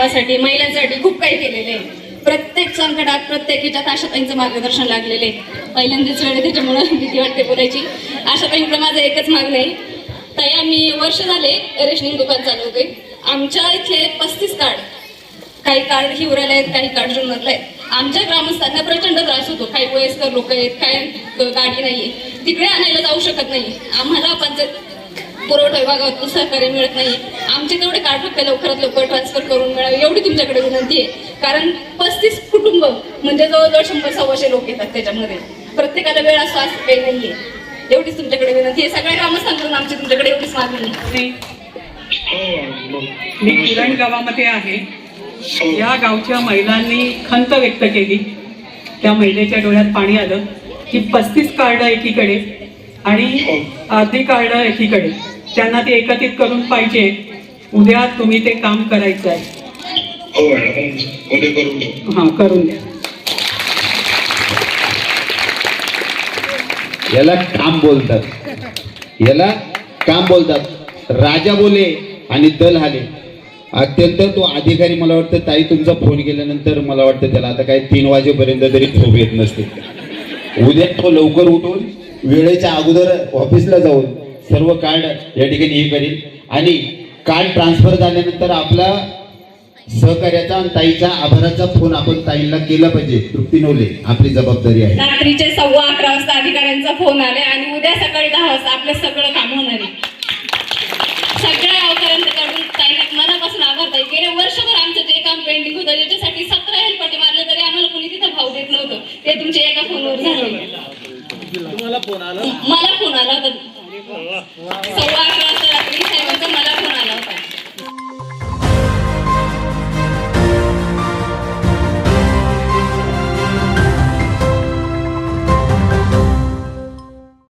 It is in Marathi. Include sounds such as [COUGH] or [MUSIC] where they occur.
गावासाठी महिलांसाठी खूप काही केलेले आहे. प्रत्येक संकटात प्रत्येक ह्याच्यात आशाताईंचं मार्गदर्शन लागलेले आहे. पहिल्यांदाच वेळ त्याच्यामुळं [LAUGHS] भीती वाटते बोलायची. आशाताईंचं माझं एकच मागणं आहे. ताई मी वर्ष झाले रेशनिंग दुकान चालवते आमच्या इथे पस्तीस कार्ड काही कार्ड हिवरेले आहेत काही कार्ड जुन्नरले आहेत. आमच्या ग्रामस्थांना प्रचंड त्रास होतो. काही वयस्कर लोक आहेत काही गाडी नाहीये. तिकडे आणायला जाऊ शकत नाही आम्हाला पंचायत पुरवठा विभागातून सहकार्य मिळत नाही. आमचे तेवढे कार्ड फक्त लवकरात लवकर ट्रान्सफर करून मिळावे एवढी तुमच्याकडे विनंती आहे. कारण पस्तीस कुटुंब म्हणजे जवळजवळ शंभर सव्वाशे लोक येतात त्याच्यामध्ये. प्रत्येकाला वेळ असा असं काही नाहीये. एवढीच तुमच्याकडे विनंती आहे. सगळ्या ग्रामस्थांकडून आमची तुमच्याकडे एवढीच मागणी मी किरण गावामध्ये आहे. या गावच्या महिलांनी खंत व्यक्त केली. त्या महिलेच्या डोळ्यात पाणी आलं की पस्तीस कार्ड एकीकडे आणि अर्धी कार्ड एकीकडे. त्यांना ते एकत्रित करून पाहिजे उद्या तुम्ही ते काम करायचं आहे हो करून घेऊ. हां करून द्या. याला काम बोलतात. याला काम बोलतात. राजा बोले आणि दल हाले. अत्यंत तो अधिकारी मला वाटतं ताई तुमचा फोन केल्यानंतर मला वाटतं त्याला आता काय तीन वाजेपर्यंत तरी झोप येत नसते. उद्या तो लवकर उठून वेळेच्या अगोदर ऑफिसला जाऊन सर्व कार्ड या ठिकाणी हे करील आणि कार्ड ट्रान्सफर झाल्यानंतर आपला सहकार्याचा आणि ताईचा आभाराचा फोन आपण ताईला केला पाहिजे. तृप्ती नवले आपली जबाबदारी आहे. रात्रीचे सव्वा अकरा वाजता अधिकाऱ्यांचा फोन आले आणि उद्या सकाळी दहा वाजता आपलं सगळं काम होणार आहे. सगळ्या गावकऱ्यांकडून ताईला मनापासून आभार ताई. गेले वर्षभर आमचं जे काम पेंडिंग होतं त्याच्यासाठी सतरा हेलपाटे मारले तरी आम्हाला कोणी तिथं भाव देत नव्हतं. ते तुमच्या एका फोनवर झाले मला फोन आला होता. 走啊！啊！